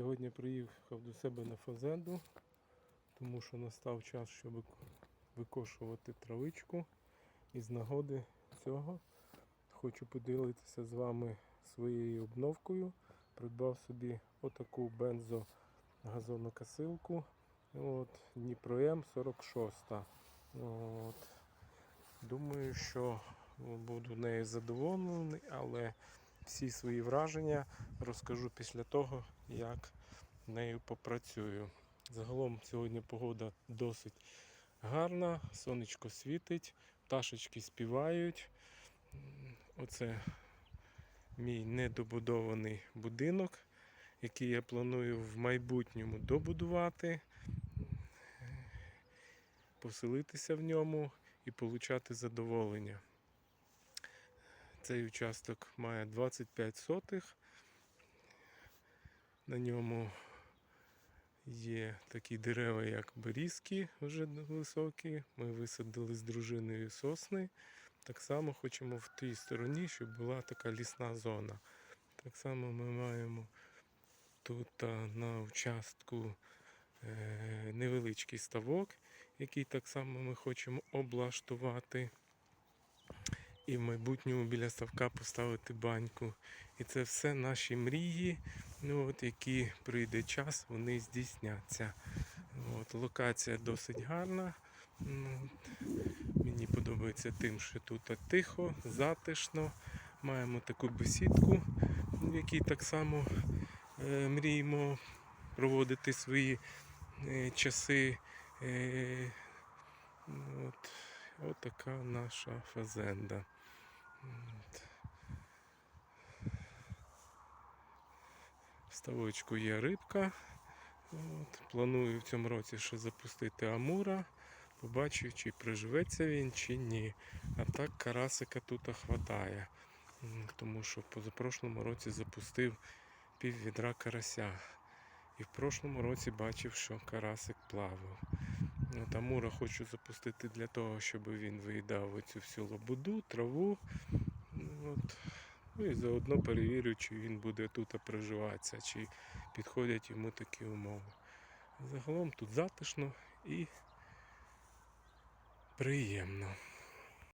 Сьогодні приїхав до себе на фазенду, тому що настав час, щоб викошувати травичку. І з нагоди цього хочу поділитися з вами своєю обновкою. Придбав собі отаку бензо газонокосилку. От, Дніпро М46. От. Думаю, що буду нею задоволений, але всі свої враження розкажу після того, як нею попрацюю. Загалом сьогодні погода досить гарна, сонечко світить, пташечки співають. Оце мій недобудований будинок, який я планую в майбутньому добудувати, поселитися в ньому і отримати задоволення. Цей участок має 25 сотих. На ньому є такі дерева, як берізки, вже високі. Ми висадили з дружиною сосни. Так само хочемо в тій стороні, щоб була така лісна зона. Так само ми маємо тут на участку е, невеличкий ставок, який так само ми хочемо облаштувати. І в майбутньому біля ставка поставити баньку. І це все наші мрії, ну, от, які прийде час, вони здійсняться. От, локація досить гарна. Ну, от, мені подобається тим, що тут тихо, затишно. Маємо таку бесідку, в якій так само е, мріємо проводити свої е, часи. Е, от, от така наша фазенда. В ставочку є рибка. От. Планую в цьому році ще запустити амура. Побачу, чи приживеться він, чи ні. А так карасика тут хватає. Тому що позапрошлому році запустив пів відра карася. І в прошлому році бачив, що карасик плавав. От Амура хочу запустити для того, щоб він виїдав оцю всю лобуду, траву. Ну, От. Ну і заодно перевірю, чи він буде тут проживатися, чи підходять йому такі умови. Загалом тут затишно і приємно.